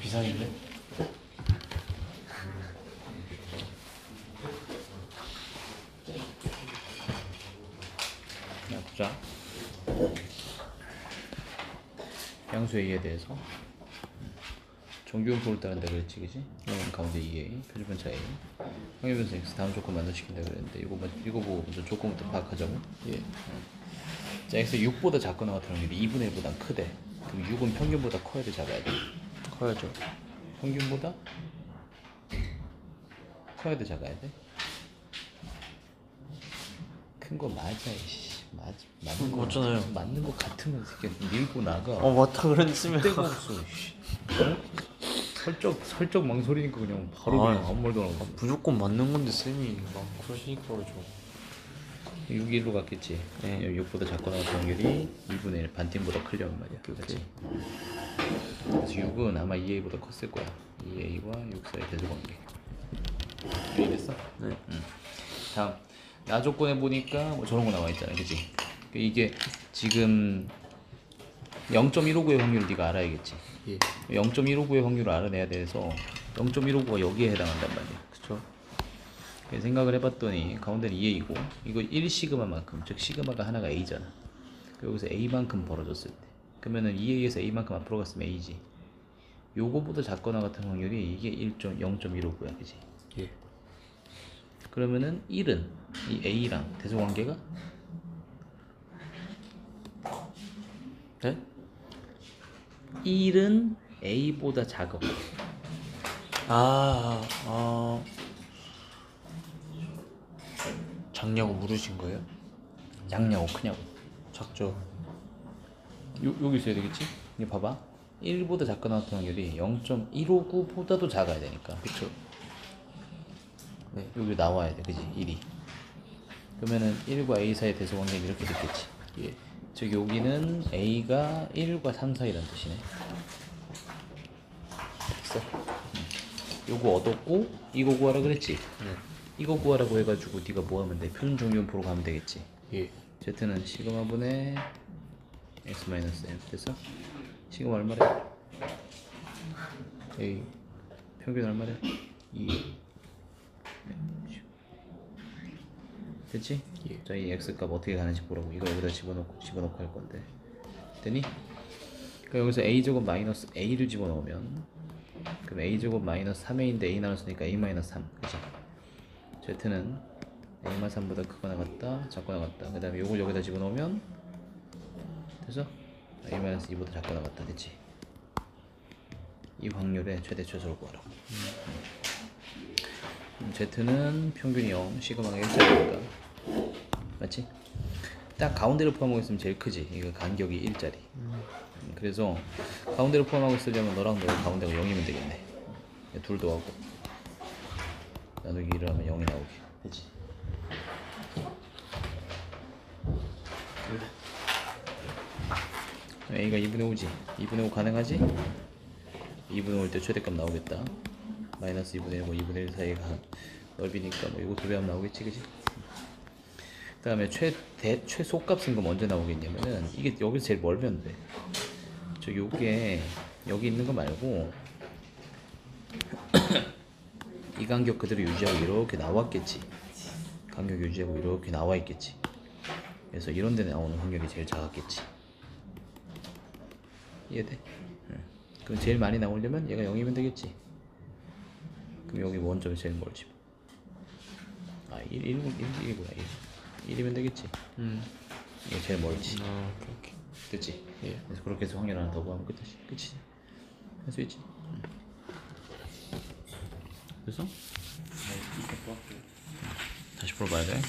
비상인데? 자, 보자. 양수의 이에 대해서 정규분 볼을 따른다 그랬지, 그지? 응. 가운데 2A, 표준편차 A. 확률변수 X 다음 조건 만족시킨다 그랬는데 이거 이거 보고 먼저 조건부터 파악하자고. 예. 자, X 6보다 작거나 같은 확률이 2분의 1보다 크대. 그럼 6은 평균보다 커야 돼, 작아야 돼? 커야죠. 평균보다 커야 돼 작아야 돼? 큰 거 맞아 이씨 맞 맞는 거 맞잖아요. 맞는 거 같으면 이렇게 밀고 나가 어 맞다 그랬으면 때가 없어 씨. 어? 설적 설적 망설이니까 그냥 바로 아, 그냥 아무 말도 안 하고 무조건 맞는 건데 쌤이 막 그러시니까 그러죠. 6일로 갔겠지. 네. 6보다 작거나 같은 확률이 2분의 1 반팀보다 크려면 말이야 그렇지? 그래서 6은 아마 2a보다 컸을 거야. 2a와 6 사이 대조관계. 이해됐어? 네. 다음. 나 조건에 보니까 뭐 저런 거 나와 있잖아 그지? 이게 지금 0.159의 확률을 네가 알아야겠지. 예. 0.159의 확률을 알아내야 돼서 0.159가 여기에 해당한단 말이야 생각을 해봤더니 가운데는 2a이고 이거 1시그마만큼 즉 시그마가 하나가 a잖아 여기서 a만큼 벌어졌을 때 그러면은 2a에서 a만큼 앞으로 갔으면 a지 요거보다 작거나 같은 확률이 이게 1.0.159야 그지 예. 그러면은 1은 이 a랑 대소관계가 네? 1은 a보다 작아 아, 아. 작냐고 물으신 거예요? 작냐고 크냐고 작죠. 요, 여기 있어야 되겠지? 이거 봐봐 1보다 작거나 같은 확률이 0.159보다도 작아야 되니까 그쵸. 네. 여기 나와야 돼, 그지? 1이. 그러면은 1과 A 사이 대소 관계는 이렇게 됐겠지. 예. 즉 여기는 A가 1과 3 사이란 뜻이네. 됐어? 응. 요거 얻었고 이거 구하라 그랬지? 네. 이거 구하라고 해가지고 네가 뭐 하면 돼? 표준 정리원표로 가면 되겠지. 예. Z는 시그마 분의 x 마이너스 m 됐어? 시그마 얼마래? A 평균 얼마래? 2 됐지? 예. 자, 이 x 값 어떻게 가는지 보라고 이거 여기다 집어넣고 집어넣고 할 건데 됐니? 그러니까 여기서 a 제곱 마이너스 a를 집어넣으면 그럼 a 제곱 마이너스 3a인데 a 나눴으니까 a 마이너스 3 그치? Z는 a만 3보다 크거나 같다 작거나 같다. 그 다음에 요걸 여기다 집어넣으면 됐어? a 마이너스 2보다 작거나 같다 됐지? 이 확률의 최대 최소를 구하라고. 음, z는 평균이 0 시그마가 1짜리니까. 맞지? 딱 가운데를 포함하고 있으면 제일 크지. 이거 간격이 1짜리. 음, 그래서 가운데를 포함하고 있으려면 너랑 너가 가운데가 0이면 되겠네. 둘도 하고 나누기 1을 하면 0이 나오게 되지 A가 2분의 5지 2분의 5 가능하지? 2분의 5일 때 최대값 나오겠다 마이너스 2분의 1, 뭐 2분의 1 사이가 넓이니까 뭐 이거 두 배 하면 나오겠지 그지? 그 다음에 최대 최소값은 그럼 언제 나오겠냐면은 이게 여기서 제일 멀면 돼. 저 요게 여기 있는 거 말고 이 간격 그대로 유지하고 이렇게 나왔겠지. 간격 유지하고 이렇게 나와 있겠지. 그래서 이런 데 나오는 확률이 제일 작았겠지. 이해돼? 응. 그럼 제일 많이 나오려면 얘가 0이면 되겠지. 그럼 여기 원점이 제일 멀지. 아, 1, 1, 1, 1이구나, 1. 1이면 되겠지. 음. 이게 제일 멀지. 아, 오케이, 오케이. 됐지? 예. 그래서 그렇게 해서 확률 하나 더 구하면 끝이지. 끝이지. 할수 있지. 응. 그래서? 다시 풀어봐야 돼.